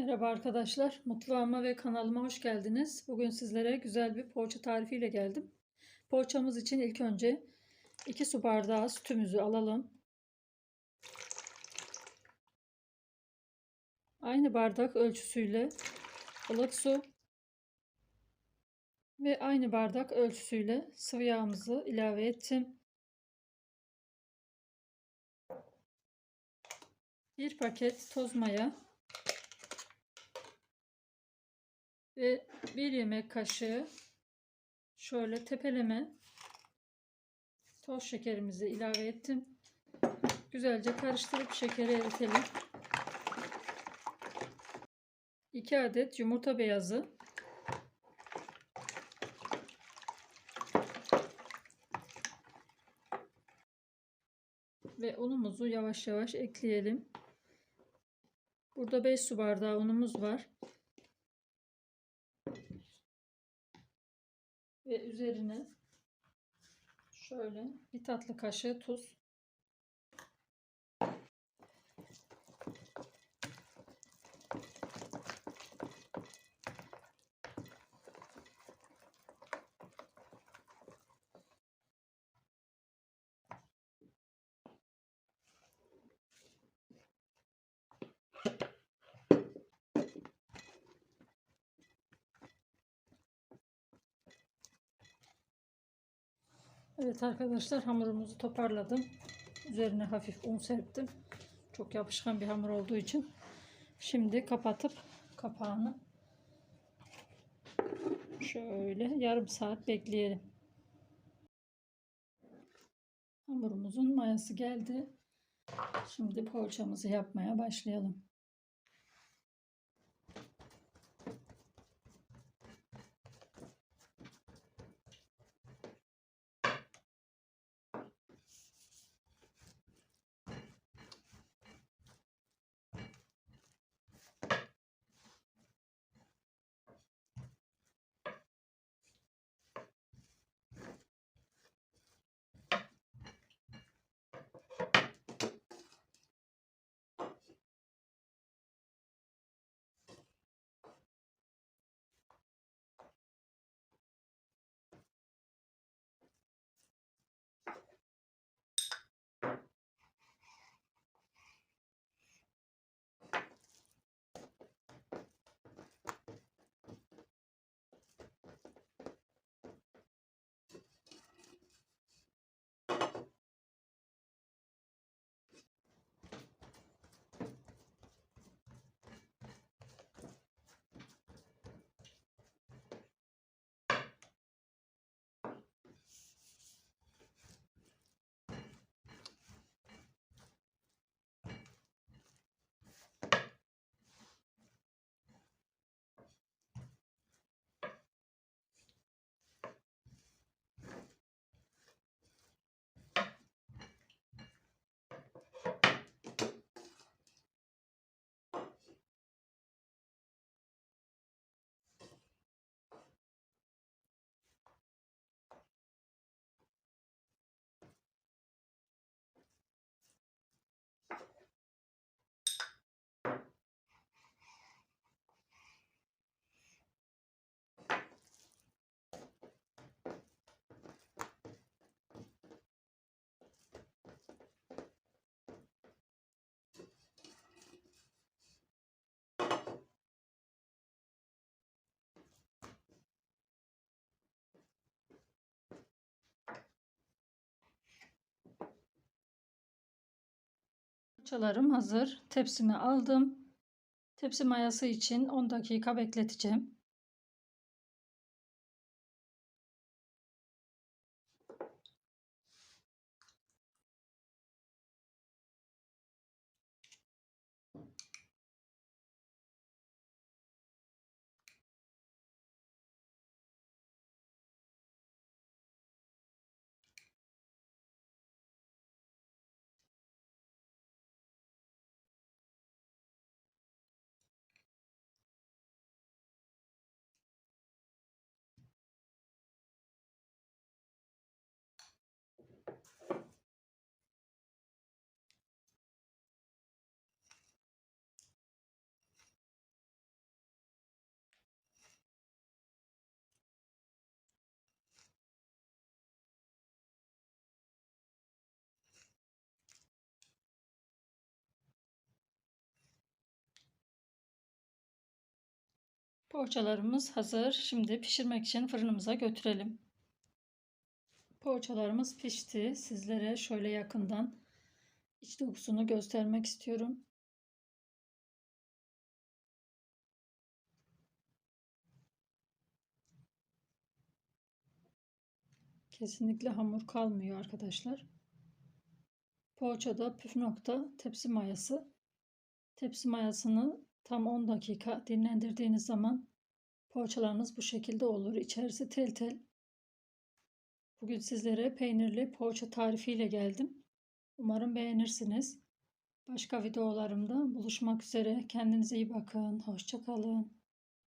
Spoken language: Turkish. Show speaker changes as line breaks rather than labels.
Merhaba arkadaşlar. Mutfağıma ve kanalıma hoş geldiniz. Bugün sizlere güzel bir poğaça tarifiyle geldim. Poğaçamız için ilk önce 2 su bardağı sütümüzü alalım. Aynı bardak ölçüsüyle ılık su ve aynı bardak ölçüsüyle sıvı yağımızı ilave ettim. Bir paket toz maya ve bir yemek kaşığı şöyle tepeleme toz şekerimizi ilave ettim. Güzelce karıştırıp şekeri eritelim. 2 adet yumurta beyazı ve unumuzu yavaş yavaş ekleyelim. Burada 5 su bardağı unumuz var. Ve üzerine şöyle bir tatlı kaşığı tuz. Evet arkadaşlar hamurumuzu toparladım. Üzerine hafif un serptim. Çok yapışkan bir hamur olduğu için. Şimdi kapatıp kapağını şöyle yarım saat bekleyelim. Hamurumuzun mayası geldi. Şimdi poğaçamızı yapmaya başlayalım. Poğaçalarım hazır. Tepsime aldım. Tepsi mayası için 10 dakika bekleteceğim. Poğaçalarımız hazır. Şimdi pişirmek için fırınımıza götürelim. Poğaçalarımız pişti. Sizlere şöyle yakından iç dokusunu göstermek istiyorum. Kesinlikle hamur kalmıyor arkadaşlar. Poğaçada püf nokta tepsi mayası. Tepsi mayasını tam 10 dakika dinlendirdiğiniz zaman poğaçalarınız bu şekilde olur. İçerisi tel tel. Bugün sizlere peynirli poğaça tarifiyle geldim. Umarım beğenirsiniz. Başka videolarımda buluşmak üzere. Kendinize iyi bakın. Hoşçakalın.